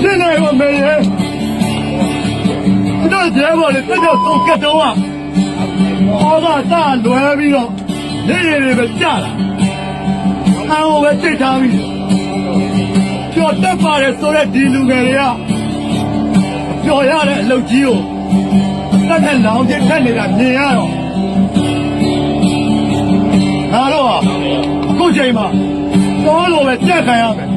ဖြစ်နေရောမေရေတို့ကျဲပါလေတက်တော့ဆုံးကတုံးอ่ะဟောကစလွယ်ပြီးတော့နေနေတွေပဲကြတာအန်ဟိုပဲတိတ်ထားပြီးကျော်တက်ပါတယ်ဆိုတော့ဒီလူငယ်တွေကကျော်ရတဲ့အလုပ်ကြီးကိုတက်တဲ့လောင်ချင်းတက်နေတာမြင်ရတော့ငါတော့အခုချိန်မှာတော်လို့ပဲကြက်ခံရမယ်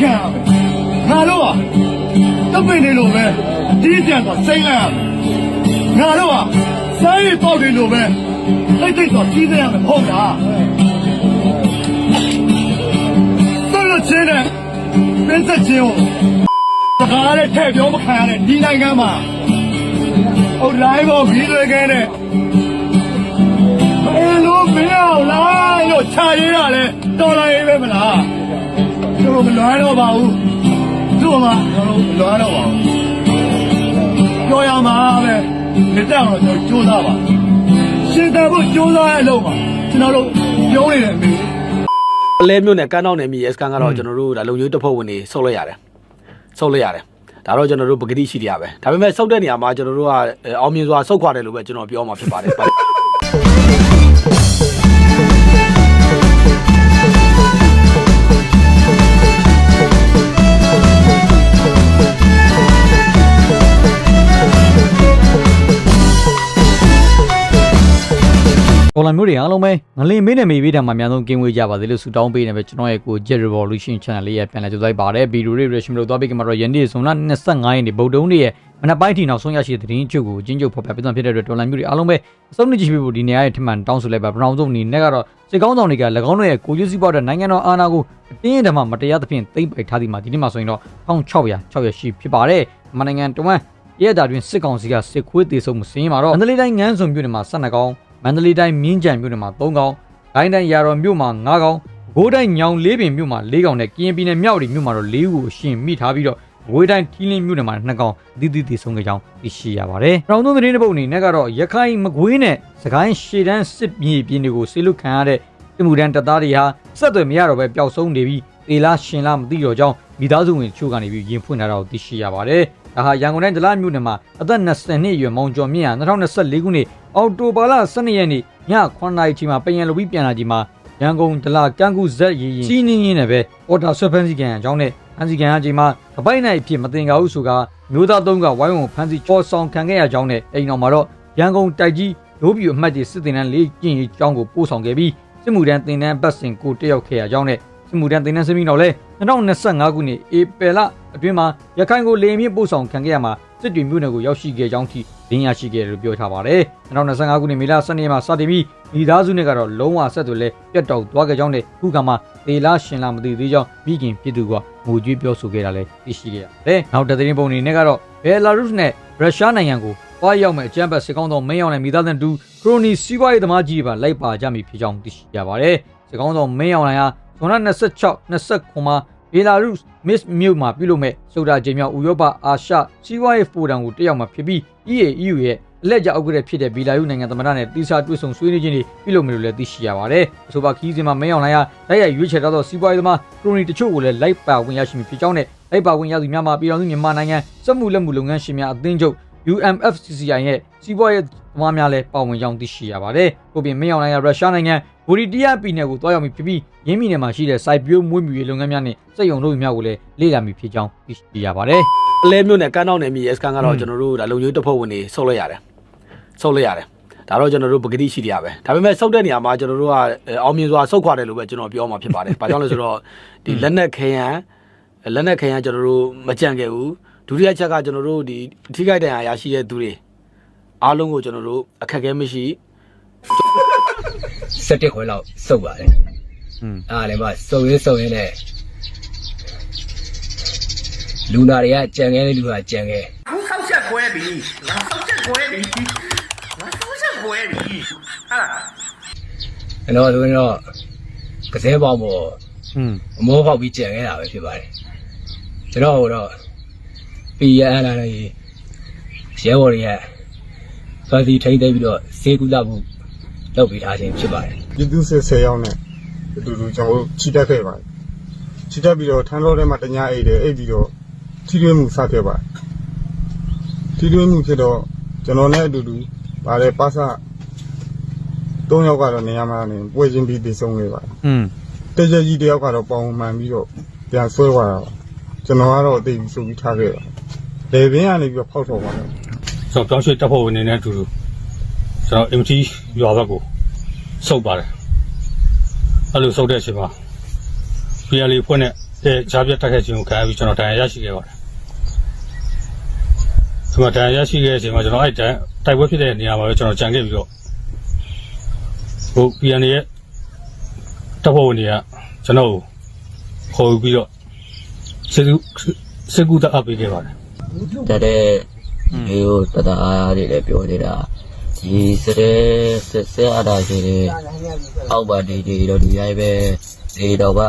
ပြီးခံရမယ်ငါတို့ကတပိတ်နေလိုပဲဒီပြန်တော့စိမ့်လိုက်ရမယ်ငါတို့ကစိုင်းရပေါက်နေလိုပဲစိတ်စိတ်တော့ကြီးစေရမယ်မဟုတ်လားတော်လို့ချင်းတဲ့ပင်းသက်ချင်းကိုတခါနဲ့ထည့်ပြောမခံရတဲ့ဒီနိုင်ငံမှာဟုတ်လိုင်းပေါ်ပြီးလွယ်ခဲတဲ့ဘယ်လိုမင်းအောင်လားလို့ခြာရင်းရတယ်တော်လာရေးပဲမလား တို့မလွမ်းတော့ပါဘူးတို့မှကျွန်တော်မလွမ်းတော့ပါဘူးပြောရမှာပဲဒီတောင်တော့ကျွန်တော်ကြိုးစားပါရှင်သာဖို့ကြိုးစားရလို့ပါကျွန်တော်တို့ပြောနေတယ်အမေအလဲမျိုးနဲ့ကန်းတော့နေမိရဲစကန်ကတော့ကျွန်တော်တို့ဒါလုံမျိုးတစ်ဖက်ဝင်နေဆုတ်လိုက်ရတယ်ဆုတ်လိုက်ရတယ်ဒါတော့ကျွန်တော်တို့ပဂတိရှိတရားပဲဒါပေမဲ့ဆုတ်တဲ့နေရာမှာကျွန်တော်တို့ကအဲအောင်မြင်စွာဆုတ်ခွာတယ်လို့ပဲကျွန်တော်ပြောမှာဖြစ်ပါတယ် လမျိုးတွေအားလုံးပဲငလင်မင်းနဲ့မေဘေးတံမှာအများဆုံးကင်းဝေးကြပါစေလို့ဆုတောင်းပေးနေပဲကျွန်တော်ရဲ့ကို Jet Revolution Channel လေးရပြန်လာကြိုးစားပါတယ်ဗီဒီယိုတွေ reaction လို့သွားပြီးကမှတော့ယနေ့ဇွန်လ25ရက်နေ့ဗုဒ္ဓဟူးနေ့ရဲ့မနက်ပိုင်းထိနောက်ဆုံးရရှိတဲ့သတင်းချုပ်ကိုချင်းချုပ်ဖော်ပြပြသဖြစ်တဲ့အတွက်တော်လမျိုးတွေအားလုံးပဲအစုံနေကြည့်ပြီးဖို့ဒီနေရာရဲ့ထမှန်တောင်းဆိုလိုက်ပါပထမဆုံးအနေနဲ့ကတော့စစ်ကောင်းဆောင်တွေက၎င်းတို့ရဲ့ကိုကျူးစီးပွားတဲ့နိုင်ငံတော်အာဏာကိုအတင်းအဓမ္မမတရားသဖြင့်သိမ်းပိုက်ထားသည်မှာဒီနေ့မှာဆိုရင်တော့1600 600ရှိဖြစ်ပါတယ်မနိုင်ငံတဝမ်းရဲတာတွင်စစ်ကောင်စီကစစ်ခွေးတေဆုံးမှုစင်းမှာတော့မန္တလေးတိုင်းငန်းစွန်မြို့နယ်မှာ12ကောင် မန္တလေးတိုင်းမြင်းကြံမြို့နယ်မှာ3ကောင်ဂိုင်းတိုင်းရာတော်မြို့မှာ9ကောင်ဘိုးတိုင်းညောင်လေးပင်မြို့မှာ4ကောင်နဲ့ကရင်ပြည်နယ်မြောက်ရီမြို့မှာတော့4ခုကိုအရှင်မိထားပြီးတော့ဝေးတိုင်းထီးလင်းမြို့နယ်မှာ2ကောင်အသီးသီးတည်ဆုံးခဲ့ကြောင်းသိရှိရပါတယ်။နောက်ဆုံးသတင်းတစ်ပုဒ်အနေနဲ့ကတော့ရခိုင်မကွေးနဲ့စကိုင်းရှေတန်းစစ်မြေပြင်တွေကိုဆေးလုခံရတဲ့တမှုတန်းတပ်သားတွေဟာဆက်သွယ်မရတော့ပဲပျောက်ဆုံးနေပြီးသေလားရှင်လားမသိတော့ကြောင်းမိသားစုဝင်ချို့ကနေပြီးရင်ဖွင့်လာတာကိုသိရှိရပါတယ်။ဒါဟာရန်ကုန်တိုင်းဒလမြို့နယ်မှာအသက်20နှစ်အရွယ်မောင်ကျော်မြင့်ဟာ2024ခုနှစ် အောက်တိုဘာလ12ရက်နေ့ည9:00နာရီချိန်မှာပယံလိုပြီးပြန်လာချိန်မှာရန်ကုန်ဒလကန်းကူဇက်ရီရင်စီးနင်းရင်းနဲ့ပဲအော်တာဆွဲဖန်းစီကန်အကြောင်းနဲ့ဖန်းစီကန်အချိန်မှာကပိုက်နိုင်အဖြစ်မတင်ကြဘူးဆိုကမျိုးသားသုံးကဝိုင်းဝန်းဖန်းစီချော်ဆောင်ခံခဲ့ရကြောင်းနဲ့အိမ်တော်မှာတော့ရန်ကုန်တိုက်ကြီးရိုးပြူအမှတ်ကြီးစစ်တင်တန်းလေးကျင့်ရေးကျောင်းကိုပို့ဆောင်ခဲ့ပြီးစစ်မှုထမ်းတင်တန်းပတ်စဉ်ကိုတက်ရောက်ခဲ့ရကြောင်းနဲ့စစ်မှုထမ်းတင်တန်းစမီတော့လဲ2025ခုနှစ်ဧပြီလအတွင်းမှာရခိုင်ကိုလေမြင့်ပို့ဆောင်ခံခဲ့ရမှာစစ်တွေမြို့နယ်ကိုရောက်ရှိခဲ့ကြောင်းထိ လင်းရရှိခဲ့တယ်လို့ပြောထားပါတယ်2025ခုနှစ်မေလ12ရက်မှာစတင်ပြီးမိသားစုနဲ့ကတော့လုံးဝဆက်သွယ်လဲပြတ်တောက်သွားခဲ့ကြောင်းနဲ့ခုကမှသေလားရှင်လားမသိသေးကြောင်းမိခင်ပြည်သူကငိုကြွေးပြောဆိုခဲ့တာလည်းသိရှိခဲ့ရတယ်။နောက်တစ်သတင်းပုံအနေနဲ့ကတော့ဘယ်လာရုစ်နဲ့ရုရှားနိုင်ငံကိုပွားရောက်မဲ့အကြမ်းဖက်စစ်ကောင်းဆောင်မင်းအောင်နဲ့မိသားစုတူခရိုနီစီးပွားရေးသမားကြီးတွေပါလိုက်ပါကြမိဖြစ်ကြောင်းသိရှိရပါတယ်။စစ်ကောင်းဆောင်မင်းအောင်လိုင်ဟာဇွန်လ26 29မှာ ဘယ်လာရုစ်မစ်မြို့မှာပြုလုပ်မဲ့စုဒါချိန်မြောက်ဥရောပအာရှစီးပွားရေးဖိုရမ်ကိုတက်ရောက်မှာဖြစ်ပြီး EAEU ရဲ့အလက်ကျအောက်ကတဲ့ဖြစ်တဲ့ဘီလာရုနိုင်ငံသမ္မတနဲ့တီစာတွေ့ဆုံဆွေးနွေးခြင်းတွေပြုလုပ်မယ်လို့လည်းသိရှိရပါတယ်။အဆိုပါခီးစဉ်မှာမင်းအောင်လိုင်ဟာတိုက်ရိုက်ရွေးချယ်ထားသောစီးပွားရေးသမားခရိုနီတချို့ကိုလည်းလိုက်ပါဝင်ရရှိမည်ဖြစ်ကြောင်းနဲ့လိုက်ပါဝင်ရသူများမှာပြည်တော်စုမြန်မာနိုင်ငံစက်မှုလက်မှုလုပ်ငန်းရှင်များအသင်းချုပ် UMFCCI ရဲ့စီးပွားရေးသမားများလည်းပါဝင်ကြောင်းသိရှိရပါတယ်။ကိုပြင်မင်းအောင်လိုင်ကရုရှားနိုင်ငံဘူရီတီးယားပြည်နယ်ကိုတွားရောက်ပြီဖြစ်ပြီးရင်းပြည်နယ်မှာရှိတဲ့စိုက်ပျိုးမွေးမြူရေးလုပ်ငန်းများနဲ့စက်ရုံလုပ်ငန်းများကိုလည်းလေ့လာမိဖြစ်ကြောင်းသိရှိရပါတယ်အလဲမျိုးနဲ့ကန်းတော့နေမိရဲစကန်ကတော့ကျွန်တော်တို့ဒါလုံမျိုးတစ်ဖက်ဝင်နေဆုတ်လိုက်ရတယ်ဆုတ်လိုက်ရတယ်ဒါတော့ကျွန်တော်တို့ပဂတိရှိတရားပဲဒါပေမဲ့ဆုတ်တဲ့နေရာမှာကျွန်တော်တို့ကအဲအောင်မြင်စွာဆုတ်ခွာတယ်လို့ပဲကျွန်တော်ပြောမှာဖြစ်ပါတယ်ဘာကြောင့်လဲဆိုတော့ဒီလက်နက်ခရံလက်နက်ခရံကျွန်တော်တို့မကြံခဲ့ဘူး ဒုတိယချက်ကကျွန်တော်တို့ဒီထိခိုက်ဒဏ်ရာရရှိတဲ့သူတွေအားလုံးကိုကျွန်တော်တို့အခက်အခဲမရှိ 17ခွဲလောက်စုပ်ပါတယ် ။อืม အားလည်းမစုပ်ရင်းစုပ်ရင်းနဲ့လူနာတွေကကြံခဲ့တဲ့လူကကြံခဲ့ ငါဆောက်ချက်ကွဲပြီငါဆောက်ချက်ကွဲပြီငါဆောက်ချက်ကွဲပြီဟာလား အဲ့တော့ဆိုရင်တော့ကစဲပေါင်းပေါ် อืม အမောပေါက်ပြီးကြံခဲ့တာပဲဖြစ်ပါတယ်ကျွန်တော်ကတော့ ပြည်ရန်လာနေရဲဘော်တွေကဖာစီထိမ့်သိမ်းပြီးတော့ဈေးကူလာမှုလုပ်ပေးထားခြင်းဖြစ်ပါတယ်ပြည်သူစစ်10ယောက်နဲ့အတူတူကျွန်တော်တို့ချီတက်ခဲ့ပါတယ်ချချစ်တက်ပြီးတော့ထန်းတော်ထဲမှာတညာအိတ်တယ်အိတ်ပြီးတော့ထီးတွင်းမှုစခဲ့ပါတယ်ထီးတွင်းမှုဖြစ်တော့ကျွန်တော်နဲ့အတူတူဗါလဲပါစ၃ယောက်ကတော့နေရာမှာနေပွဲချင်းပြီးတည်ဆုံးခဲ့ပါတယ်อืมတကြကြီးတယောက်ကတော့ပေါင်မှန်ပြီးတော့ပြန်ဆွဲသွားတာပါကျွန်တော်ကတော့အသိပြီးဆိုပြီးထားခဲ့ပါတယ် လေဘင်းကနေပြီးတော့ဖောက်ထော်ပါတယ်ကျွန်တော်ပြောင်းရွှေ့တပ်ဖွဲ့ဝင်နေတဲ့အတူတူကျွန်တော် MT ရွာဘက်ကိုစုပ်ပါတယ်အဲ့လိုစုပ်တဲ့အချိန်မှာ PLA ဖွဲ့နဲ့အဲဂျားပြတ်တက်ခဲ့ခြင်းကိုခံရပြီးကျွန်တော်တရားရရှိခဲ့ပါတယ်ဒီမှာတရားရရှိခဲ့တဲ့အချိန်မှာကျွန်တော်အဲ့တိုင်တိုက်ပွဲဖြစ်တဲ့နေရာမှာပဲကျွန်တော်ကြံခဲ့ပြီးတော့ဟို PLA ရဲ့တပ်ဖွဲ့ဝင်တွေကကျွန်တော်ကိုခေါ်ယူပြီးတော့စစ်ကူစစ်ကူတပ်အပ်ပေးခဲ့ပါတယ် တက်တဲ့ဒီကိုတတအားတွေလည်းပြောနေတာဒီစတဲ့ဆက်ဆက်အားတာရှိတယ်အောက်ပါနေကြတော့ဒီရိုက်ပဲဒီတော့က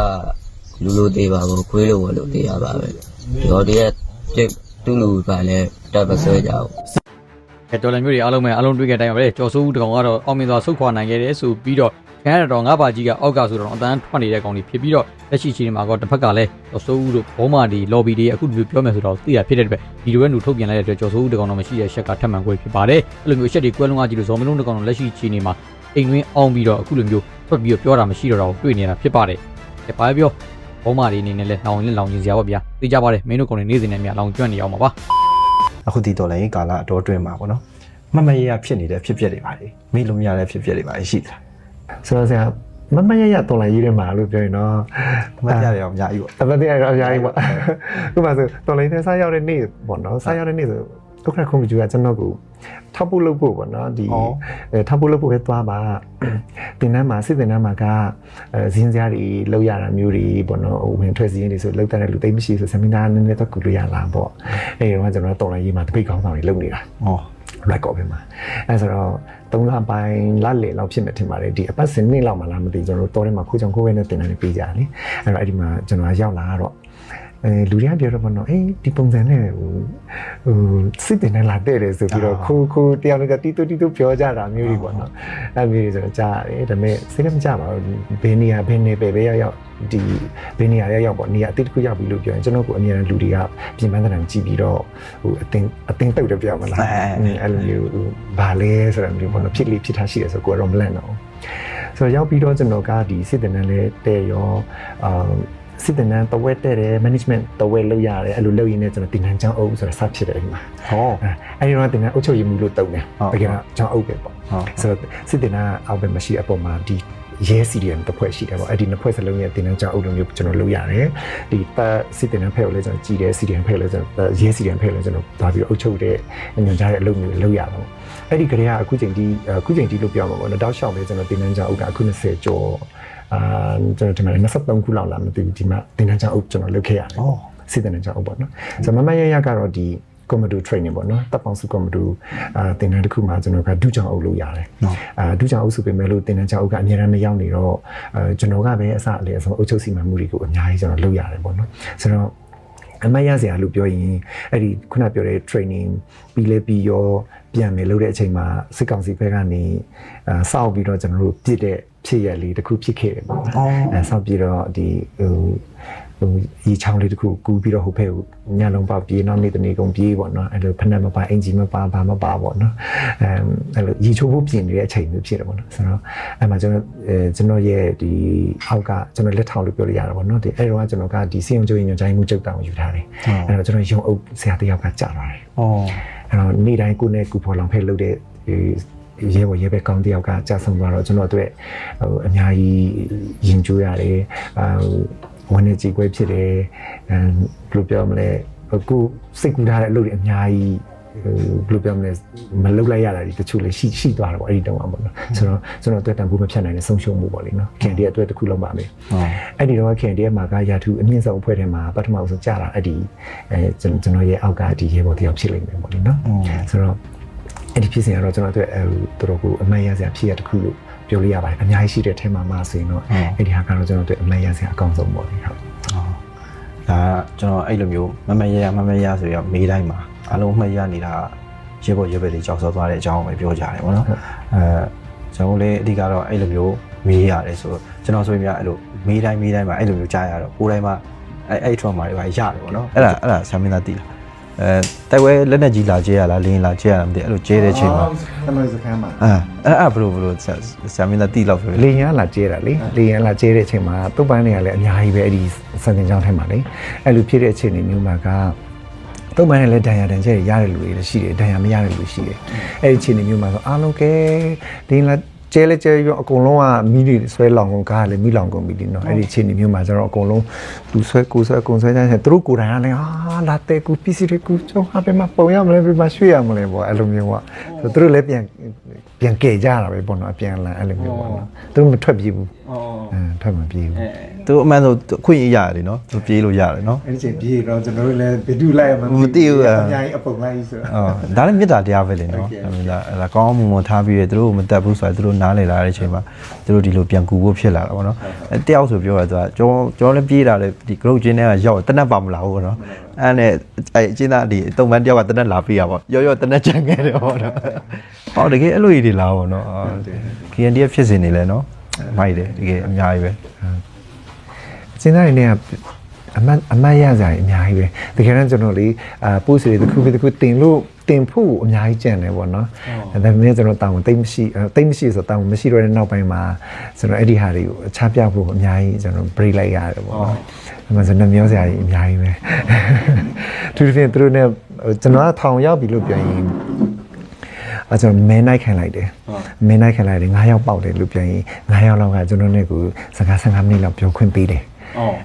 လူလူသေးပါဘူးခွေးလိုဝလို့သေးရပါပဲဒီတော့ဒီကပြစ်သူ့လူကလည်းတက်ပဆွဲကြအောင်အဲတော်လန်မျိုးတွေအားလုံးပဲအားလုံးတွေ့ခဲ့တိုင်းပါပဲကျော်စိုးဦးတကောင်ကတော့အောင်မြင်စွာဆုတ်ခွာနိုင်ခဲ့တယ်ဆိုပြီးတော့ ခန်းရတော်ငါးပါကြီးကအောက်ကဆိုတော့အတန်းထွက်နေတဲ့ကောင်တွေဖြစ်ပြီးတော့လက်ရှိချိန်မှာကတော့တစ်ဖက်ကလည်းကျော်စိုးဦးတို့ဘောမာဒီ lobby တွေအခုဒီလိုပြောမယ်ဆိုတော့သိရဖြစ်တဲ့အတွက်ဗီဒီယိုရဲ့လူထုတ်ပြန်လိုက်တဲ့အတွက်ကျော်စိုးဦးတကောင်တော့မရှိတဲ့ရှက်ကထပ်မံခွဲဖြစ်ပါတယ်အဲ့လိုမျိုးအချက်တွေကွဲလွန်အားကြီးလို့ဇော်မလုံးတကောင်တော့လက်ရှိချိန်နေမှာအိမ်တွင်းအောင်ပြီးတော့အခုလိုမျိုးထွက်ပြီးတော့ပြောတာမရှိတော့တာကိုတွေ့နေတာဖြစ်ပါတယ်အဲဘာပြောဘောမာဒီအနေနဲ့လဲလောင်ရင်လောင်ရင်စရာပါဗျာသိကြပါတယ်မင်းတို့ကောင်တွေနေ့စဉ်နဲ့မြလောင်ကျွမ်းနေအောင်ပါပါအခုဒီတော်လိုင်းကာလအတော်အတွင်းမှာပေါ့နော်မမရရဖြစ်နေတဲ့ဖြစ်ပျက်တွေပါလေမေ့လို့မရတဲ့ဖြစ်ပျက်တွေပါရှိတယ် ဆိုတော့ဆရာမမရရတော်လာရေးထဲမှာလို့ပြောရင်တော့မကြရအောင်အများကြီးပေါ့အပတ်တည်းရတော့အများကြီးပေါ့ခုမှဆိုတော်လိုင်းထဲစားရောက်တဲ့နေ့ပေါ့နော်စားရောက်တဲ့နေ့ဆိုဒုက္ခခွန်ကြီးကကျွန်တော်ကိုထောက်ဖို့လုပ်ဖို့ပေါ့နော်ဒီအဲထောက်ဖို့လုပ်ဖို့ပဲသွားပါတင်တန်းမှာစစ်တင်တန်းမှာကအဲဇင်းစရာတွေလောက်ရတာမျိုးတွေပေါ့နော်ဝင်ထွက်စည်းရင်းတွေဆိုလောက်တဲ့လူသိမရှိဆိုဆမီနာနည်းနည်းတော့ကူလို့ရလာပေါ့အဲဒီတော့ကျွန်တော်တော်လိုင်းရေးမှာတပိတ်ကောင်းဆောင်တွေလုပ်နေတာ ဟော record ပဲမှာအဲဆိုတော့သုံးလပိုင်းလလေလောက်ဖြစ်မယ်ထင်ပါတယ်ဒီအပတ်စဉ်နေ့လောက်မှလားမသိကျွန်တော်တို့တော်ထဲမှာခိုးချောင်ခိုးဝဲနဲ့တင်တန်းနေပေးကြတယ်လေအဲ့တော့အဲ့ဒီမှာကျွန်တော်ရောက်လာတော့ အဲလူတွေကပြောတော့ဘောနော်အေးဒီပုံစံနဲ့ဟိုဟိုစစ်တင်နဲ့လာတဲ့တယ်ဆိုပြီးတော့ခိုးခိုးတယောက်လည်းတီတူတီတူပြောကြတာမျိုးတွေပေါ့နော်အဲ့မျိုးတွေဆိုတော့ကြားရတယ်ဒါပေမဲ့စိတ်လည်းမကြပါဘူးဘယ်နေရာဘယ်နေပဲပဲရောက်ရောက်ဒီဘယ်နေရာရောက်ရောက်ပေါ့နေရာအတိတ်တစ်ခုရောက်ပြီလို့ပြောရင်ကျွန်တော်ကအမြဲတမ်းလူတွေကပြင်ပန်းတဲ့ကြည့်ပြီးတော့ဟိုအတင်းအတင်းတုတ်တယ်ပြောမလားအဲ့လိုမျိုးဘာလဲဆိုတော့မျိုးပေါ့နော်ဖြစ်လေဖြစ်ထားရှိတယ်ဆိုကိုကတော့မလန့်တော့ဆိုတော့ရောက်ပြီးတော့ကျွန်တော်ကဒီစစ်တင်တန်းလေးတဲ့ရောအာ စစ်တင်တန်းတဝက်တဲ့တယ် management တဝက်လုပ်ရတယ်အဲ့လိုလုပ်ရင်းနဲ့ကျွန်တော်တင်တန်းချောင်းအုပ်ဆိုတော့စဖြစ်တယ်ဒီမှာဟောအဲ့ဒီတော့တင်တန်းအုပ်ချုပ်ရေးမှုလို့တုံတယ်ဟုတ်တကယ်တော့ချောင်းအုပ်ပဲပေါ့ဟုတ်ဆိုတော့စစ်တင်တန်းအောက်ပဲမရှိတဲ့အပေါ်မှာဒီရဲ CDM တစ်ဖွဲ့ရှိတယ်ပေါ့အဲ့ဒီနှစ်ဖွဲ့စလုံးရဲ့တင်တန်းချောင်းအုပ်လိုမျိုးကျွန်တော်လုပ်ရတယ်ဒီပတ်စစ်တင်တန်းဖဲကိုလည်းကျွန်တော်ကြည်တယ် CDM ဖဲကိုလည်းကျွန်တော်ရဲ CDM ဖဲကိုလည်းကျွန်တော်သွားပြီးတော့အုပ်ချုပ်တဲ့ညွှန်ကြားတဲ့အလုပ်မျိုးလုပ်ရတော့အဲ့ဒီကလေးကအခုချိန်ဒီအခုချိန်ဒီလို့ပြောမှာပေါ့နော်တောက်လျှောက်ပဲကျွန်တော်တင်တန်းချောင်းအုပ်ကအခု20ကျော် အာကျွန်တော်ဒီမှာ23ခုလောက်လာမသိဘူးဒီမှာတင်တန်းချောင်းအုပ်ကျွန်တော်လုပ်ခဲ့ရတယ်ပေါ့စစ်တင်တန်းချောင်းအုပ်ပေါ့နော်ဆိုတော့မမရရကတော့ဒီ commando training ပေါ့နော်တပ်ပေါင်းစု commando အာတင်တန်းတစ်ခုမှာကျွန်တော်ကဒုချောင်းအုပ်လုပ်ရတယ်အာဒုချောင်းအုပ်စုပဲမဲ့လို့တင်တန်းချောင်းအုပ်ကအများအားမရောက်နေတော့အဲကျွန်တော်ကပဲအစအလေအဆုံးအုပ်ချုပ်စီမံမှုတွေကိုအများကြီးကျွန်တော်လုပ်ရတယ်ပေါ့နော်ဆိုတော့ အမတ်ရစရာလို့ပြောရင်အဲ့ဒီခုနပြောတဲ့ training ပြီးလဲပြီးရောပြန်မယ်လို့တဲ့အချိန်မှာစစ်ကောင်စီဘက်ကနေအာစောက်ပြီးတော့ကျွန်တော်တို့ပြစ်တဲ့ဖြစ်ရလေးတစ်ခုဖြစ်ခဲ့တယ်ပေါ့နော်အဲစောက်ပြီးတော့ဒီဟို ဟိုဒီချောင်းလေးတစ်ခုကူးပြီးတော့ဟိုဖက်ကိုညလုံးပေါက်ပြေးနောက်နေ့တနေ့ကုန်ပြေးပေါ့နော်အဲ့လိုဖက်နဲ့မပါအင်ဂျီမပါဘာမပါပေါ့နော်အဲအဲ့လိုရီချိုးဖို့ပြင်နေတဲ့အချိန်မျိုးဖြစ်တယ်ပေါ့နော်ဆိုတော့အဲ့မှာကျွန်တော်အဲကျွန်တော်ရဲ့ဒီအောက်ကကျွန်တော်လက်ထောက်လို့ပြောလို့ရတာပေါ့နော်ဒီအဲ့တော့ကကျွန်တော်ကဒီစီယုံကျိုးရင်ညွှန်ကြားမှုချုပ်တောင်ယူထားတယ်အဲ့တော့ကျွန်တော်ရုံအုပ်ဆရာတစ်ယောက်ကကြာသွားတယ်ဟောအဲ့တော့နေ့တိုင်းကိုနဲ့ကူဖော်လောင်ဖက်လုပ်တဲ့ဒီရဲဘော်ရဲဘက်ကောင်းတယောက်ကကြာဆုံးသွားတော့ကျွန်တော်တို့ဟိုအများကြီးရင်ကျိုးရတယ်အာ ဝန်နေကြည့်ခွဲဖြစ်တယ်အဲဘယ်လိုပြောမလဲအခုစိတ်ကူးထားတဲ့အလုပ်တွေအများကြီးဟိုဘယ်လိုပြောမလဲမလုပ်လိုက်ရတာဒီတချို့လည်းရှိရှိသွားတယ်ပေါ့အဲ့ဒီတုန်းကပေါ့နော်ဆိုတော့ကျွန်တော်အတွက်တန်ဖိုးမဖြတ်နိုင်တဲ့ဆုံးရှုံးမှုပေါ့လေနော်ခင်ဒီအတွက်တစ်ခုလုံးပါမယ်ဟောအဲ့ဒီတော့ခင်တည်းမှာကရာထူးအမြင့်ဆုံးအဖွဲ့ထဲမှာပထမဆုံးကြာတာအဲ့ဒီအဲကျွန်ကျွန်တော်ရဲ့အောက်ကဒီရေပေါ်တယောက်ဖြစ်လိမ့်မယ်ပေါ့လေနော်ဆိုတော့အဲ့ဒီဖြစ်စဉ်ကတော့ကျွန်တော်တို့အဲတော်တော်ကိုအမှတ်ရစရာဖြစ်ရတစ်ခုလို့ ပြောလို့ရပါတယ်အများကြီးရှိတဲ့ထဲမှာမှဆိုရင်တော့အဲ့ဒီဟာကတော့ကျွန်တော်တို့အမှတ်ရစရာအကောင်းဆုံးပေါ့လေဟုတ်ဒါကကျွန်တော်အဲ့လိုမျိုးမမရရမမရဆိုရမေးတိုင်းမှာအလုံးမှတ်ရနေတာရေပေါ်ရေပဲတွေကြောက်စောသွားတဲ့အကြောင်းကိုပဲပြောကြတယ်ဗောနော်အဲကျွန်တော်လည်းအဓိကတော့အဲ့လိုမျိုးမေးရတယ်ဆိုတော့ကျွန်တော်ဆိုရင်များအဲ့လိုမေးတိုင်းမေးတိုင်းမှာအဲ့လိုမျိုးကြားရတော့ကိုယ်တိုင်းမှာအဲ့အဲ့ trauma တွေပါရတယ်ပေါ့နော်အဲ့ဒါအဲ့ဒါဆာမင်းသားသိလား အဲတိုက်ပွဲလက်နဲ့ကြီးလာကျဲရလားလင်းလာကျဲရလားမသိအဲ့လိုကျဲတဲ့ချိန်မှာတမန်စခန်းမှာအာအဲ့အဲ့ဘလို့ဘလို့ဆာမင်းသားသိလောက်ပြောလေရင်ကလာကျဲတာလေလေရင်ကလာကျဲတဲ့အချိန်မှာတုတ်ပန်းတွေကလည်းအများကြီးပဲအဲ့ဒီစံတင်ကြောင်းထဲမှာလေအဲ့လိုဖြစ်တဲ့အချိန်တွေမျိုးမှာကတုတ်ပန်းနဲ့လည်းဒဏ်ရာဒဏ်ချက်ရတဲ့လူတွေလည်းရှိတယ်ဒဏ်ရာမရတဲ့လူရှိတယ်အဲ့ဒီအချိန်တွေမျိုးမှာဆိုအားလုံးကဲလေလာ ကျဲလဲကျဲရောအကုန်လုံးကမိတွေဆွဲလောင်ကုန်ကားလည်းမိလောင်ကုန်ပြီဒီနော်အဲ့ဒီအချိန်တွေမျိုးမှာကျတော့အကုန်လုံးသူဆွဲကိုဆွဲအကုန်ဆွဲကြတယ်သူတို့ကိုယ်တိုင်ကလည်းဟာလာတဲ့ကူပစ္စည်းတွေကိုကျောင်းဟာပဲမပုံရမလဲပဲမရွှေ့ရမလဲပေါ့အဲ့လိုမျိုးပေါ့ဆိုသူတို့လည်းပြန်ပြန်ကဲကြတာပဲပေါ့နော်အပြန်လန်အဲ့လိုမျိုးပေါ့နော်သူတို့မထွက်ပြေးဘူးအဲထွက်မပြေးဘူး သူအမှန်ဆိုအခွင့်အရေးရတယ်နော်သူပြေးလို့ရတယ်နော်အဲ့ဒီချိန်ပြေးတော့ကျွန်တော်တို့လည်းဘယ်သူလိုက်ရမှမသိဘူးအဲ့အများကြီးအပုံလိုက်ဆိုတော့အော်ဒါလည်းမေတ္တာတရားပဲလေနော်အမှန်ဒါအဲ့ဒါကောင်းမှုမွန်ထားပြီးရသူတို့မတက်ဘူးဆိုတော့သူတို့နားလည်လာတဲ့အချိန်မှာသူတို့ဒီလိုပြန်ကူဖို့ဖြစ်လာတာပေါ့နော်အဲတယောက်ဆိုပြောတာသူကကျွန်တော်ကျွန်တော်လည်းပြေးတာလေဒီ group ချင်းတွေကရောက်တနက်ပါမလာဘူးပေါ့နော်အဲ့နဲ့အဲအချင်းသားဒီတုံမန်းတယောက်ကတနက်လာပေးရပေါ့ရောရောတနက်ကြံခဲ့တယ်ပေါ့နော်ဟောတကယ်အဲ့လိုကြီးတွေလာပေါ့နော်အော် KNDF ဖြစ်စင်နေလဲနော်မိုက်တယ်တကယ်အများကြီးပဲ စဉ်းစားနေတဲ့အမတ်အမတ်ရကြရင်အများကြီးပဲတကယ်တော့ကျွန်တော်လေအာပို့စီတွေတစ်ခုပြီးတစ်ခုတင်လို့တင်ဖို့အများကြီးကြံတယ်ပေါ့နော်ဒါပေမဲ့ကျွန်တော်တောင်းတိတ်မရှိတိတ်မရှိဆိုတောင်းမရှိတော့တဲ့နောက်ပိုင်းမှာကျွန်တော်အဲ့ဒီဟာတွေကိုအခြားပြဖို့အများကြီးကျွန်တော် break လိုက်ရတယ်ပေါ့နော်ဒါမှဆိုတော့မျောစရာကြီးအများကြီးပဲသူတို့ပြင်သူတို့ ਨੇ ကျွန်တော်ကထောင်ရောက်ပြီလို့ပြောရင်အဲကျွန်တော်မဲနိုင်ခံလိုက်တယ်မဲနိုင်ခံလိုက်တယ်9ယောက်ပေါက်တယ်လို့ပြောရင်9ယောက်လောက်ကကျွန်တော်နဲ့ကိုစကား15မိနစ်လောက်ပြောခွင့်ပေးတယ် အော်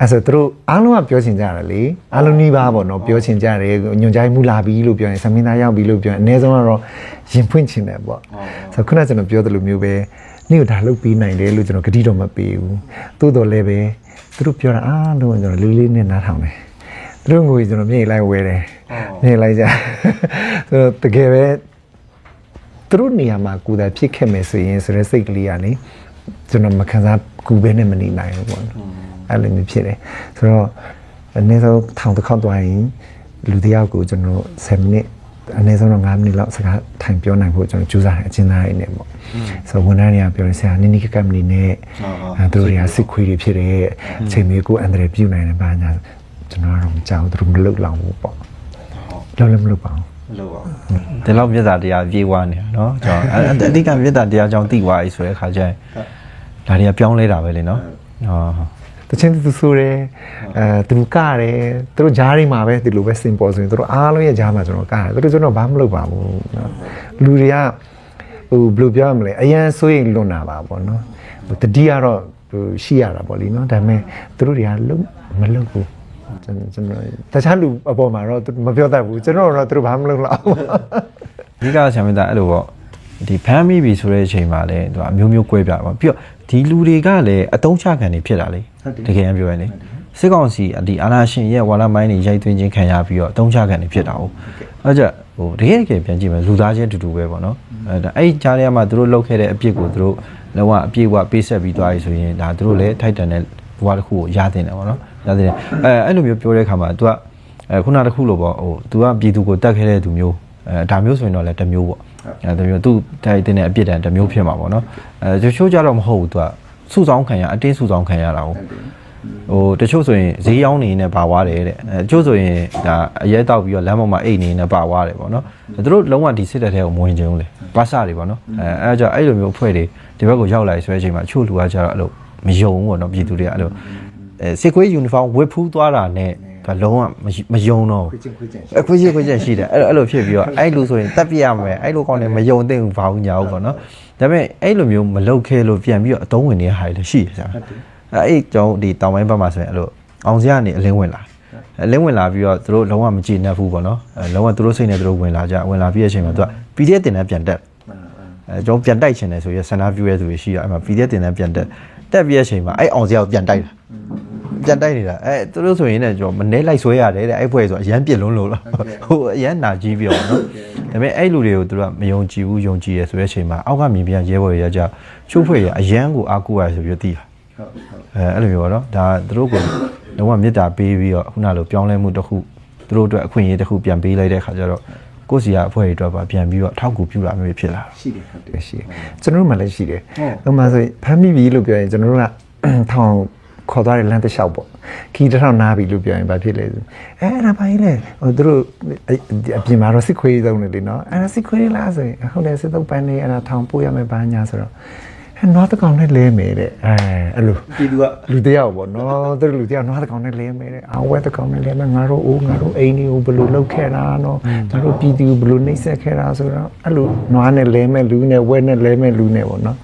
အဲ့ဆိုသူတို့အားလုံးကပြောချင်ကြတယ်လေအားလုံးနှီးပါပေါ့နော်ပြောချင်ကြတယ်ညွန်ကြားမှုလာပြီလို့ပြောရင်ဆမင်းသားရောက်ပြီလို့ပြောရင်အနည်းဆုံးကတော့ရင်ဖွင့်ချင်တယ်ပေါ့ဆိုတော့ခုနကကျွန်တော်ပြောသလိုမျိုးပဲနေ့ကဒါလုပ်ပြီးနိုင်တယ်လို့ကျွန်တော်ဂတိတော့မပေးဘူးသို့တော်လည်းပဲသူတို့ပြောတာအားလုံးကကျွန်တော်လေးလေးနဲ့နားထောင်တယ်သူတို့ငွေကျွန်တော်မြေလိုက်ဝဲတယ်မြေလိုက်ကြဆိုတော့တကယ်ပဲသူတို့နေရာမှာကိုယ်တိုင်ဖြစ်ခဲ့မယ်ဆိုရင်ဆိုတဲ့စိတ်ကလေးကလေကျွန်တော်မခံစားကူပဲနဲ့မနေနိုင်ဘူးပေါ့နော် အဲ့လိုမျိုးဖြစ်တယ်ဆိုတော့အနည်းဆုံးထောင်တစ်ခေါက်သွားရင်လူတစ်ယောက်ကိုကျွန်တော်7မိနစ်အနည်းဆုံးတော့9မိနစ်လောက်စကားထိုင်ပြောနိုင်ဖို့ကျွန်တော်ကြိုးစားတယ်အချင်းသားရင်းနဲ့ပေါ့ဆိုတော့ဝန်ထမ်းတွေကပြောတယ်ဆရာနိနိကကမ္ပဏီနဲ့အဲသူတို့တွေကစစ်ခွေးတွေဖြစ်တယ်အချိန်မျိုးကိုအန်ဒရယ်ပြုတ်နိုင်တယ်ဘာညာကျွန်တော်ကတော့မကြောက်ဘူးသူတို့မလုပ်လောက်ဘူးပေါ့လောက်လည်းမလုပ်ပါဘူး ဒီလောက်မြတ်တာတရားပြေးွားနေတာเนาะကျွန်တော်အဲ့အဓိကမြတ်တာတရားကြောင့်တိသွားပြီဆိုတဲ့အခါကျရင်ဒါတွေကပြောင်းလဲတာပဲလေเนาะဟော တ ချင်းသူဆိုတယ်အဲသူကတယ်သူတို့ဂျားတွေမှာပဲဒီလိုပဲစင်ပေါ်ဆိုရင်သူတို့အားလုံးရဲ့ဂျားမှာကျွန်တော်ကတယ်သူတို့ကျွန်တော်ဘာမှမလုပ်ပါဘူးနော်လူတွေကဟိုဘယ်လိုပြောရမလဲအရန်ဆိုရင်လွန်တာပါပေါ့နော်ဟိုတတိကတော့ဟိုရှိရတာပေါ့လीနော်ဒါပေမဲ့သူတို့တွေကလုံးမလုပ်ဘူးကျွန်တော်ကျွန်တော်တခြားလူအပေါ်မှာတော့သူမပြောတတ်ဘူးကျွန်တော်တော့သူတို့ဘာမှမလုပ်လောက်ဘူးအဓိကဆံမင်းသားအဲ့လိုပေါ့ ဒီဖမ်းမိပြီဆိုတဲ့အချိန်မှာလည်းသူကအမျိုးမျိုး꿰ပြတာပေါ့ပြီးတော့ဒီလူတွေကလည်းအတုံးချခံနေဖြစ်တာလေတကယ်ပြောရင်လေစစ်ကောင်စီဒီအာနာရှင်ရဲ့ဝါလာမိုင်းတွေရိုက်သွင်းခြင်းခံရပြီးတော့အတုံးချခံနေဖြစ်တာဟုတ်အဲ့ကြင့်ဟိုတကယ်တကယ်ပြန်ကြည့်မယ်လူသားချင်းတူတူပဲပေါ့နော်အဲ့ဒါအဲ့ကြားထဲမှာသူတို့လုပ်ခဲ့တဲ့အပြစ်ကိုသူတို့လောကအပြည့်အဝပေးဆက်ပြီးသွားပြီဆိုရင်ဒါသူတို့လည်းထိုက်တန်တဲ့ဘဝတစ်ခုကိုရတင်တယ်ပေါ့နော်ရတင်တယ်အဲအဲ့လိုမျိုးပြောတဲ့အခါမှာ तू ကအဲခုနတစ်ခုလို့ပေါ့ဟို तू ကပြည်သူကိုတတ်ခဲ့တဲ့သူမျိုးအဲဒါမျိုးဆိုရင်တော့လည်းတစ်မျိုးပေါ့ အဲတစ်မျိုးသူတိုက်တင်တဲ့အပြစ်ဒဏ်တစ်မျိုးဖြစ်မှာပေါ့နော်အဲတချို့ကြတော့မဟုတ်ဘူး तू ကစုဆောင်ခံရအတင်းစုဆောင်ခံရတာဟုတ်ဟိုတချို့ဆိုရင်ဈေးရောင်းနေနေပါသွားတယ်တဲ့အဲတချို့ဆိုရင်ဒါအရဲတောက်ပြီးတော့လမ်းပေါ်မှာအိတ်နေနေပါသွားတယ်ပေါ့နော်သူတို့လုံးဝဒီစစ်တပ်ထဲကိုမဝင်ချင်ဘူးလေဘာစတွေပေါ့နော်အဲအဲကြောင့်အဲ့လိုမျိုးအဖွဲ့တွေဒီဘက်ကိုရောက်လာဆိုတဲ့အချိန်မှာအချို့လူကကြတော့အဲ့လိုမယုံဘူးပေါ့နော်ပြည်သူတွေကအဲ့လိုအဲစစ်ခွေးယူနီဖောင်းဝတ်ဖူးသွားတာနဲ့ ဒါလုံးဝမယုံတော့ဘူးချင်းခွေးချင်းအခွင့်အရေးခွင့်ချက်ရှိတယ်အဲ့လိုအဲ့လိုဖြစ်ပြီးတော့အဲ့လိုဆိုရင်တက်ပြရမယ်အဲ့လိုကောင်းတယ်မယုံသင့်ဘူးဘာဘူးညာဘူးပေါ့နော်ဒါပေမဲ့အဲ့လိုမျိုးမလုပ်ခဲလို့ပြန်ပြီးတော့အတုံးဝင်နေတဲ့ဟာတွေလည်းရှိတယ်ဆရာအဲ့အဲ့ကျွန်တော်ဒီတောင်ပိုင်းဘက်မှာဆိုရင်အဲ့လိုအောင်စရကနေအလင်းဝင်လာအလင်းဝင်လာပြီးတော့သူတို့လုံးဝမကြည်နပ်ဘူးပေါ့နော်အဲလုံးဝသူတို့စိတ်နဲ့သူတို့ဝင်လာကြဝင်လာပြီးတဲ့အချိန်မှာသူက PDF တင်တဲ့ပြန်တက်အဲကျွန်တော်ပြန်တိုက်ချင်တယ်ဆိုရဆန္ဒပြုရဲသူတွေရှိရအဲ့မှာ PDF တင်တဲ့ပြန်တက်တက်ပြီးတဲ့အချိန်မှာအဲ့အောင်စရကိုပြန်တိုက်တာ ပြန်တိုက်နေတာအဲသူတို့ဆိုရင်လည်းကျွန်တော်မနေလိုက်ဆွဲရတယ်တဲ့အဲ့ဖွဲ့ဆိုအရန်ပြစ်လုံးလို့လားဟိုအရန်နာကြီးပြောနော်ဒါပေမဲ့အဲ့လူတွေကိုသူတို့ကမယုံကြည်ဘူးယုံကြည်ရဆိုတဲ့အချိန်မှာအောက်ကမြင်ပြန်ရဲဘော်ရရကြချိုးဖွဲ့ရအရန်ကိုအားကိုးရဆိုပြီးသိတာအဲအဲ့လိုမျိုးပေါ့နော်ဒါသူတို့ကိုလုံးဝမေတ္တာပေးပြီးတော့ခုနလိုပြောင်းလဲမှုတစ်ခုသူတို့အတွက်အခွင့်အရေးတစ်ခုပြန်ပေးလိုက်တဲ့ခါကျတော့ကိုယ့်စီကအဖွဲ့တွေအတွက်ပါပြန်ပြီးတော့အထောက်အကူပြုတာမျိုးဖြစ်လာရှိတယ်ဟုတ်တယ်ရှိတယ်ကျွန်တော်တို့မှလည်းရှိတယ်။ဥပမာဆိုရင်ဖမ်းမိပြီလို့ပြောရင်ကျွန်တော်တို့ကထောင် ခေါ်သွားတယ်လမ်းတစ်လျှောက်ပေါ့ခီးတစ်ထောင်နားပြီလို့ပြောရင်ဘာဖြစ်လဲဆိုအဲအဲ့ဒါဘာကြီးလဲဟိုသူတို့အအပြင်မှာတော့စစ်ခွေးသုံးတယ်လေနော်အဲ့ဒါစစ်ခွေးလားဆိုရင်ဟုတ်တယ်စစ်သုံးပန်းနေအဲ့ဒါထောင်ပို့ရမယ်ဘာညာဆိုတော့အဲနွားတကောင်နဲ့လဲမယ်တဲ့အဲအဲ့လိုပြည်သူကလူတယောက်ပေါ့နော်သူတို့လူတယောက်နွားတကောင်နဲ့လဲမယ်တဲ့အာဝဲတကောင်နဲ့လဲမယ်ငါတို့အိုးငါတို့အိမ်တွေကိုဘယ်လိုလုပ်ခဲ့တာနော်ငါတို့ပြည်သူဘယ်လိုနှိမ့်ဆက်ခဲ့တာဆိုတော့အဲ့လိုနွားနဲ့လဲမယ်လူနဲ့ဝဲနဲ့လဲမယ်လူနဲ့ပေါ့နော်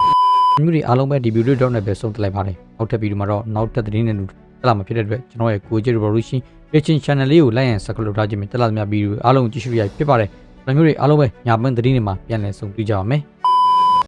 မျိုးတွေအားလုံးပဲဒီဗီဒီယိုတော့နဲ့ပဲဆုံးသက်လိုက်ပါတယ်နောက်ထပ်ဗီဒီယိုမှာတော့နောက်ထပ်သတင်းတွေနဲ့တက်လာမှာဖြစ်တဲ့အတွက်ကျွန်တော်ရဲ့ကိုကြည့် revolution reaction channel လေးကို like and subscribe လုပ်ထားခြင်းဖြင့်တက်လာသမျှဗီဒီယိုအားလုံးကိုကြည့်ရှုရဖြစ်ပါတယ်ဒါမျိုးတွေအားလုံးပဲညာပန်းသတင်းတွေမှာပြန်လည်ဆုံတွေ့ကြပါမယ်